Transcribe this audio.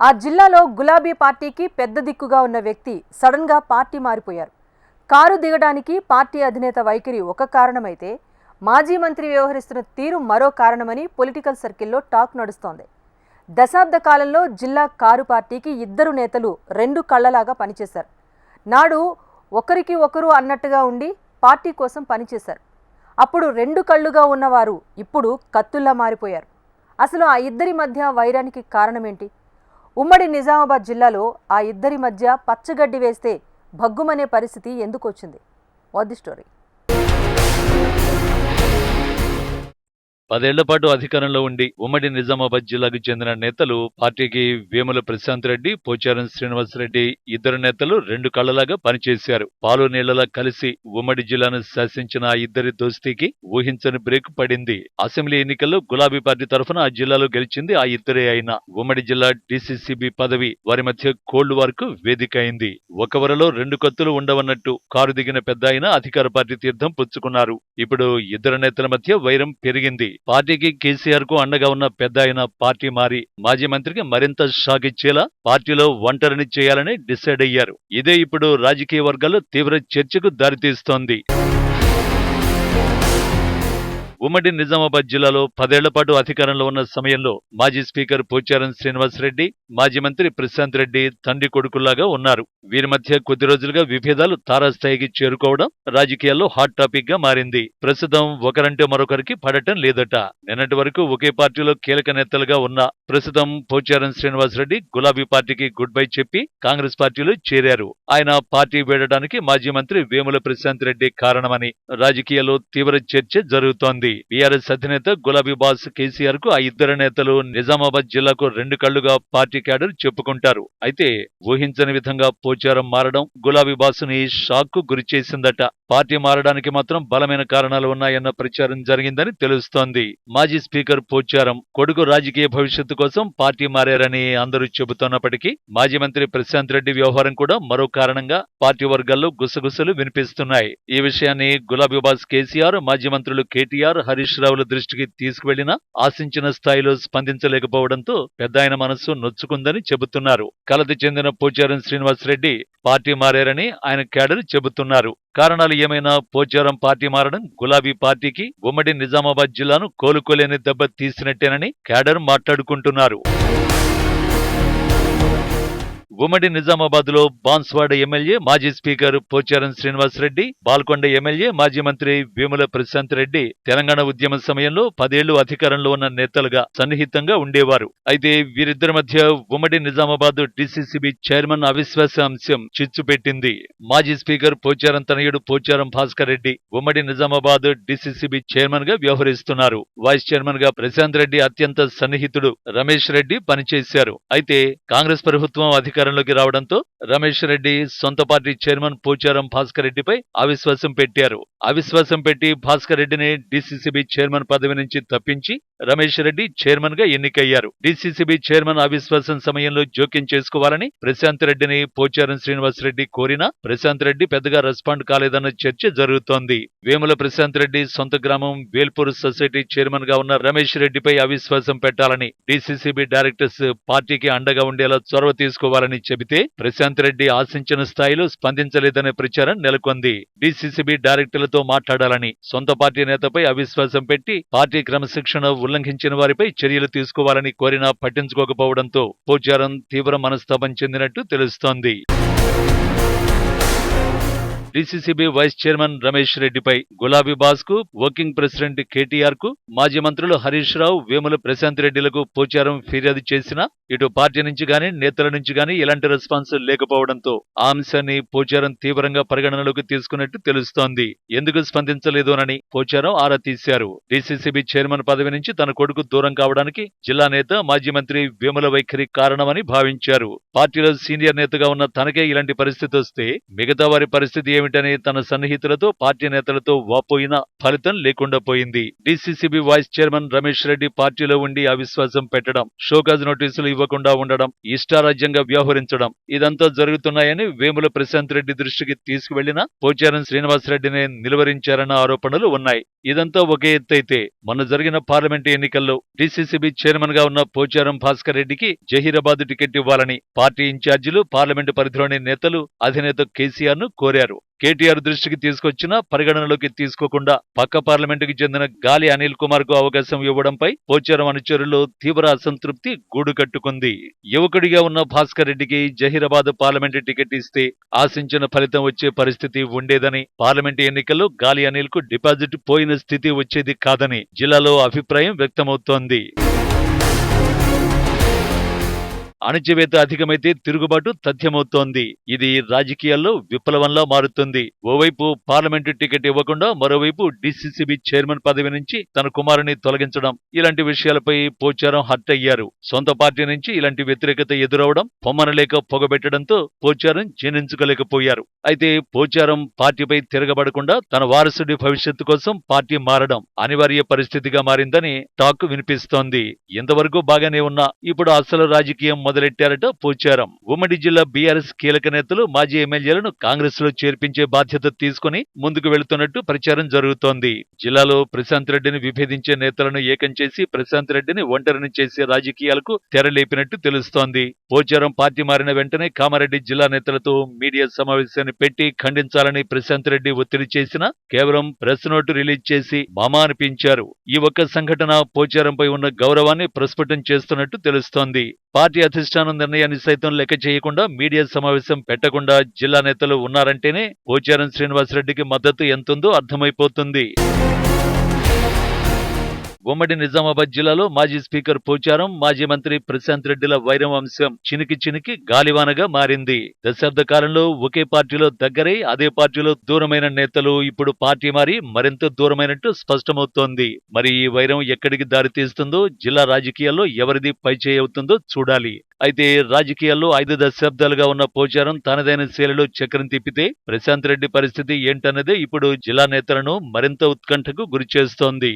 ఆ జిల్లాలో గులాబీ పార్టీకి పెద్ద దిక్కుగా ఉన్న వ్యక్తి సడన్గా పార్టీ మారిపోయారు. కారు దిగడానికి పార్టీ అధినేత వైఖరి ఒక కారణమైతే మాజీ మంత్రి వ్యవహరిస్తున్న తీరు మరో కారణమని పొలిటికల్ సర్కిల్లో టాక్ నడుస్తోంది. దశాబ్ద కాలంలో జిల్లా కారు పార్టీకి ఇద్దరు నేతలు రెండు కళ్ళలాగా పనిచేశారు. నాడు ఒకరికి ఒకరు అన్నట్టుగా ఉండి పార్టీ కోసం పనిచేశారు. అప్పుడు రెండు కళ్ళుగా ఉన్నవారు ఇప్పుడు కత్తుల్లా మారిపోయారు. అసలు ఆ ఇద్దరి మధ్య వైరానికి కారణమేంటి? ఉమ్మడి నిజామాబాద్ జిల్లాలో ఆ ఇద్దరి మధ్య పచ్చగడ్డి వేస్తే భగ్గుమనే పరిస్థితి ఎందుకు వచ్చింది వాట్ ది స్టోరీ. పదేళ్ళ పాటు అధికారంలో ఉండి ఉమ్మడి నిజామాబాద్ జిల్లాకు చెందిన నేతలు పార్టీకి వేముల ప్రశాంత్ రెడ్డి పోచారం శ్రీనివాసరెడ్డి ఇద్దరు నేతలు రెండు కళ్ళలాగా పనిచేశారు. పాలు నీళ్ళలా కలిసి ఉమ్మడి జిల్లాను శాసించిన ఆ ఇద్దరి దోస్తీకి ఊహించని బ్రేక్ పడింది. అసెంబ్లీ ఎన్నికల్లో గులాబీ పార్టీ తరఫున ఆ జిల్లాలో గెలిచింది ఆ ఇద్దరే అయినా. ఉమ్మడి జిల్లా డీసీసీబీ పదవి వారి మధ్య కోల్డ్ వార్కు వేదిక అయింది ఒకవరలో రెండు కత్తులు ఉండవన్నట్టు కారు దిగిన పెద్ద అధికార పార్టీ తీర్థం పుచ్చుకున్నారు. ఇప్పుడు ఇద్దరు నేతల మధ్య వైరం పెరిగింది. పార్టీకి కేసీఆర్కు అండగా ఉన్న పెద్ద ఆయన పార్టీ మారి మాజీ మంత్రికి మరింత షాక్ ఇచ్చేలా పార్టీలో ఒంటరిని చేయాలని డిసైడ్ అయ్యారు. ఇదే ఇప్పుడు రాజకీయ వర్గాల్లో తీవ్ర చర్చకు దారితీస్తోంది. ఉమ్మడి నిజామాబాద్ జిల్లాలో పదేళ్ళ పాటు అధికారంలో ఉన్న సమయంలో మాజీ స్పీకర్ పోచారం శ్రీనివాసరెడ్డి మాజీ మంత్రి ప్రశాంత్ రెడ్డి తండ్రి కొడుకుల్లాగా ఉన్నారు. వీరి మధ్య కొద్ది రోజులుగా విభేదాలు తారాస్థాయికి చేరుకోవడం రాజకీయాల్లో హాట్ టాపిక్గా మారింది. ప్రస్తుతం ఒకరంటే మరొకరికి పడటం లేదట. నిన్నటి వరకు ఒకే పార్టీలో కీలక నేతలుగా ఉన్న ప్రస్తుతం పోచారం శ్రీనివాసరెడ్డి గులాబీ పార్టీకి గుడ్ బై చెప్పి కాంగ్రెస్ పార్టీలో చేరారు. ఆయన పార్టీ వీడడానికి మాజీ మంత్రి వేముల ప్రశాంత్ రెడ్డి కారణమని రాజకీయాల్లో తీవ్ర చర్చ జరుగుతోంది. బీఆర్ఎస్ అధినేత గులాబీ బాస్ కేసీఆర్కు ఆ ఇద్దరు నేతలు నిజామాబాద్ జిల్లాకు రెండు కళ్ళుగా పార్టీ క్యాడర్ చెప్పుకుంటారు. అయితే ఊహించని విధంగా పోచారం మారడం గులాబీ బాస్ని షాక్కు గురి చేసిందట పార్టీ మారడానికి మాత్రం బలమైన కారణాలు ఉన్నాయన్న ప్రచారం జరిగిందని తెలుస్తోంది. మాజీ స్పీకర్ పోచారం కొడుకు రాజకీయ భవిష్యత్తు కోసం పార్టీ మారారని అందరూ చెబుతున్నప్పటికీ మాజీ మంత్రి ప్రశాంత్ రెడ్డి వ్యవహారం కూడా మరో కారణంగా పార్టీ వర్గాల్లో గుసగుసలు వినిపిస్తున్నాయి. ఈ విషయాన్ని గులాబీ బాస్ కేసీఆర్ మాజీ మంత్రులు కేటీఆర్ హరీష్ రావుల దృష్టికి తీసుకువెళ్ళినా ఆశించిన స్థాయిలో స్పందించలేకపోవడంతో పెద్ద ఆయన మనస్సు నొచ్చుకుందని చెబుతున్నారు. కలది చెందిన పోచారం శ్రీనివాసరెడ్డి పార్టీ మారారని ఆయన క్యాడర్ చెబుతున్నారు. కారణాలు ఏమైనా పోచారం పార్టీ మారడం గులాబీ పార్టీకి ఉమ్మడి నిజామాబాద్ జిల్లాను కోలుకోలేని దెబ్బ తీసినట్టేనని క్యాడర్ మాట్లాడుకుంటున్నారు. ఉమ్మడి నిజామాబాద్లో బాన్స్వాడ ఎమ్మెల్యే మాజీ స్పీకర్ పోచారం శ్రీనివాసరెడ్డి బాల్కొండ ఎమ్మెల్యే మాజీ మంత్రి వేముల ప్రశాంత్ రెడ్డి తెలంగాణ ఉద్యమ సమయంలో పదేళ్ళు అధికారంలో ఉన్న నేతలుగా సన్నిహితంగా ఉండేవారు. అయితే వీరిద్దరి మధ్య ఉమ్మడి నిజామాబాద్ డిసిసిబి చైర్మన్ అవిశ్వాస అంశం చిచ్చు పెట్టింది మాజీ స్పీకర్ పోచారం తనయుడు పోచారం భాస్కర్ రెడ్డి ఉమ్మడి నిజామాబాద్ డిసిసిబి చైర్మన్గా వ్యవహరిస్తున్నారు. వైస్ చైర్మన్గా ప్రశాంత్ రెడ్డి అత్యంత సన్నిహితుడు రమేష్ రెడ్డి పనిచేశారు. అయితే కాంగ్రెస్ ప్రభుత్వం అధికారంలోకి రావడంతో రమేష్ రెడ్డి సొంత పార్టీ చైర్మన్ పోచారం భాస్కర్ రెడ్డిపై అవిశ్వాసం పెట్టారు. అవిశ్వాసం పెట్టి భాస్కర్ రెడ్డిని డిసిసిబి చైర్మన్ పదవి నుంచి తప్పించి రమేష్ రెడ్డి చైర్మన్గా ఎన్నికయ్యారు. డిసిసిబి చైర్మన్ అవిశ్వాసం సమయంలో జోక్యం చేసుకోవాలని ప్రశాంత్ రెడ్డిని పోచారం శ్రీనివాస్ రెడ్డి కోరినా ప్రశాంత్ రెడ్డి పెద్దగా రెస్పాండ్ కాలేదన్న చర్చ జరుగుతోంది. వేముల ప్రశాంత్ రెడ్డి సొంత గ్రామం వేల్పూర్ సొసైటీ చైర్మన్గా ఉన్న రమేష్ రెడ్డిపై అవిశ్వాసం పెట్టాలని డిసిసిబి డైరెక్టర్స్ పార్టీకి అండగా ఉండేలా చొరవ తీసుకోవాలని చెబితే ప్రశాంత్ రెడ్డి ఆశించిన స్థాయిలో స్పందించలేదనే ప్రచారం నెలకొంది. డిసిసిబి డైరెక్టర్లతో మాట్లాడాలని సొంత పార్టీ నేతపై అవిశ్వాసం పెట్టి పార్టీ క్రమశిక్షణ ఉల్లంఘించిన వారిపై చర్యలు తీసుకోవాలని కోరినా పట్టించుకోకపోవడంతో పోచారం తీవ్ర మనస్తాపం చెందినట్టు తెలుస్తోంది. డిసిసిబి వైస్ చైర్మన్ రమేష్ రెడ్డిపై గులాబీ బాస్కు వర్కింగ్ ప్రెసిడెంట్ కేటీఆర్కు మాజీ మంత్రులు హరీష్ రావు వేముల ప్రశాంత్ రెడ్డిలకు పోచారం ఫిర్యాదు చేసినా ఇటు పార్టీ నుంచి గాని నేతల నుంచి గాని ఎలాంటి రెస్పాన్స్ లేకపోవడంతో ఆ అంశాన్ని పోచారం తీవ్రంగా పరిగణనలోకి తీసుకున్నట్టు తెలుస్తోంది. ఎందుకు స్పందించలేదోనని పోచారం ఆరా తీశారు. డిసిసిబి చైర్మన్ పదవి నుంచి తన కొడుకు దూరం కావడానికి జిల్లా నేత మాజీ మంత్రి వేముల వైఖరి కారణమని భావించారు. పార్టీలో సీనియర్ నేతగా ఉన్న తనకే ఇలాంటి పరిస్థితి వస్తే మిగతా వారి పరిస్థితి ఏమిటని తన సన్నిహితులతో పార్టీ నేతలతో వాపోయినా ఫలితం లేకుండా పోయింది. DCCB vice chairman Ramesh Reddy పార్టీలో ఉండి అవిశ్వాసం పెట్టడం షోకాజ్ నోటీసులు ఇవ్వకుండా ఉండడం ఇష్టారాజ్యంగా వ్యవహరించడం ఇదంతా జరుగుతున్నాయని వేముల ప్రశాంత్ రెడ్డి దృష్టికి తీసుకువెళ్ళిన పోచారం శ్రీనివాసరెడ్డిని నిలువరించారన్న ఆరోపణలు ఉన్నాయి. ఇదంతా ఒకే ఎత్తైతే మొన్న జరిగిన పార్లమెంటు ఎన్నికల్లో డిసిసిబి చైర్మన్గా ఉన్న పోచారం భాస్కర్ రెడ్డికి జహీరాబాద్ టికెట్ ఇవ్వాలని పార్టీ ఇన్ఛార్జీలు పార్లమెంటు పరిధిలోని నేతలు అధినేత కేసీఆర్ను కోరారు. కేటీఆర్ దృష్టికి తీసుకొచ్చినా పరిగణనలోకి తీసుకోకుండా పక్క పార్లమెంటుకి చెందిన గాలి అనిల్ కుమార్కు అవకాశం ఇవ్వడంపై పోచారం అనుచరుల్లో తీవ్ర అసంతృప్తి గూడు కట్టుకుంది. యువకుడిగా ఉన్న భాస్కర్ రెడ్డికి జహీరాబాద్ పార్లమెంటు టికెట్ ఇస్తే ఆశించిన ఫలితం వచ్చే పరిస్థితి ఉండేదని పార్లమెంటు ఎన్నికల్లో గాలి అనిల్కు డిపాజిట్ పోయిన స్థితి వచ్చేది కాదని జిల్లాలో అభిప్రాయం వ్యక్తమవుతోంది. అణచివేత అధికమైతే తిరుగుబాటు తథ్యమవుతోంది. ఇది రాజకీయాల్లో విప్లవంలా మారుతుంది. ఓవైపు పార్లమెంటు టికెట్ ఇవ్వకుండా మరోవైపు డిసిసిబి చైర్మన్ పదవి నుంచి తన కుమారుని తొలగించడం. ఇలాంటి విషయాలపై పోచారం హర్ట్ అయ్యారు. సొంత పార్టీ నుంచి ఇలాంటి వ్యతిరేకత ఎదురవడం పొమ్మనలేక పొగబెట్టడంతో పోచారం జీర్ణించుకోలేకపోయారు. అయితే పోచారం పార్టీపై తిరగబడకుండా తన వారసుడి భవిష్యత్తు కోసం పార్టీ మారడం అనివార్య పరిస్థితిగా మారిందని టాక్ వినిపిస్తోంది. ఇంతవరకు బాగానే ఉన్నా ఇప్పుడు అసలు రాజకీయం మొదలెట్టారట పోచారం. ఉమ్మడి జిల్లా బీఆర్ఎస్ కీలక నేతలు మాజీ ఎమ్మెల్యేలను కాంగ్రెస్లో చేర్పించే బాధ్యత తీసుకుని ముందుకు వెళుతున్నట్టు ప్రచారం జరుగుతోంది. జిల్లాలో ప్రశాంత్ రెడ్డిని విభేదించే నేతలను ఏకం చేసి ప్రశాంత్ రెడ్డిని ఒంటరిని చేసే రాజకీయాలకు తెరలేపినట్టు తెలుస్తోంది. పోచారం పార్టీ మారిన వెంటనే కామారెడ్డి జిల్లా నేతలతో మీడియా సమావేశాన్ని పెట్టి ఖండించాలని ప్రశాంత్ రెడ్డి ఒత్తిడి చేసినా కేవలం ప్రెస్ నోటు రిలీజ్ చేసి మామా అనిపించారు. ఈ ఒక్క సంఘటన పోచారంపై ఉన్న గౌరవాన్ని ప్రస్ఫుటం చేస్తున్నట్టు తెలుస్తోంది. పార్టీ అధిష్టానం నిర్ణయాన్ని సైతం లెక్క చేయకుండా మీడియా సమావేశం పెట్టకుండా జిల్లా నేతలు ఉన్నారంటేనే పోచారం శ్రీనివాసరెడ్డికి మద్దతు ఎంతుందో అర్థమైపోతుంది. ఉమ్మడి నిజామాబాద్ జిల్లాలో మాజీ స్పీకర్ పోచారం మాజీ మంత్రి ప్రశాంత్ రెడ్డిల వైరం అంశం చినికి చినికి గాలివానగా మారింది. దశాబ్ద కాలంలో ఒకే పార్టీలో దగ్గరై అదే పార్టీలో దూరమైన నేతలు ఇప్పుడు పార్టీ మారి మరింత దూరమైనట్టు స్పష్టమవుతోంది. మరి ఈ వైరం ఎక్కడికి దారితీస్తుందో జిల్లా రాజకీయాల్లో ఎవరిది పైచేయి అవుతుందో చూడాలి. అయితే రాజకీయాల్లో ఐదు దశాబ్దాలుగా ఉన్న పోచారం తనదైన శైలిలో చక్రం తిప్పితే ప్రశాంత్ రెడ్డి పరిస్థితి ఏంటన్నదే ఇప్పుడు జిల్లా నేతలను మరింత ఉత్కంఠకు గురిచేస్తోంది.